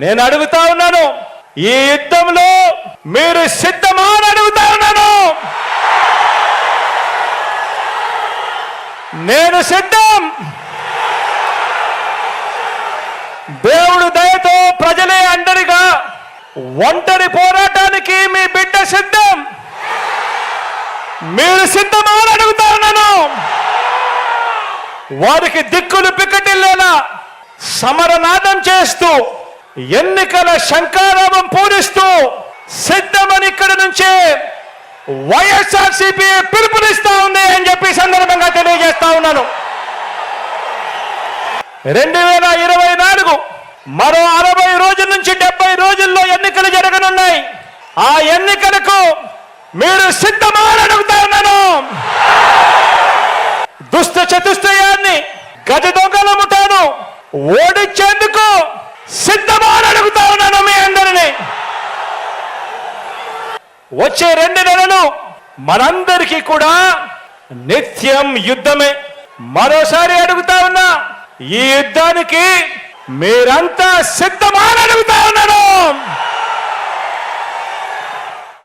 నేను అడుగుతా ఉన్నాను ఈ యుద్ధంలో మీరు సిద్ధమా అని అడుగుతా ఉన్నాను. నేను సిద్ధం. దేవుడు దయతో ప్రజలే అందరిగా ఒంటరి పోరాటానికి మీ బిడ్డ సిద్ధం. మీరు సిద్ధమా అని అడుగుతా ఉన్నాను. వారికి దిక్కులు పిక్కటిల్లేలా సమరనాదం చేస్తూ ఎన్నికల శంకారామం పూరిస్తూ సిద్ధమని ఇక్కడ నుంచే వైఎస్ఆర్సీపీ పిలుపునిస్తా ఉంది అని చెప్పి సందర్భంగా తెలియజేస్తా ఉన్నాను. రెండు వేల ఇరవై నాలుగు మరో అరవై రోజుల నుంచి డెబ్బై రోజుల్లో ఎన్నికలు జరగనున్నాయి. ఆ ఎన్నికలకు మీరు సిద్ధమా అని అడుగుతా ఉన్నాను. దుష్ట చతుష్టయాన్ని గజ దొంగల ముఠాను సిద్ధమా అని అడుగుతా ఉన్నాను మీ అందరినీ వచ్చే రెండు నెలలు మనందరికీ కూడా నిత్యం యుద్ధమే. మరోసారి అడుగుతా ఉన్నా ఈ యుద్ధానికి మీరంతా సిద్ధమా?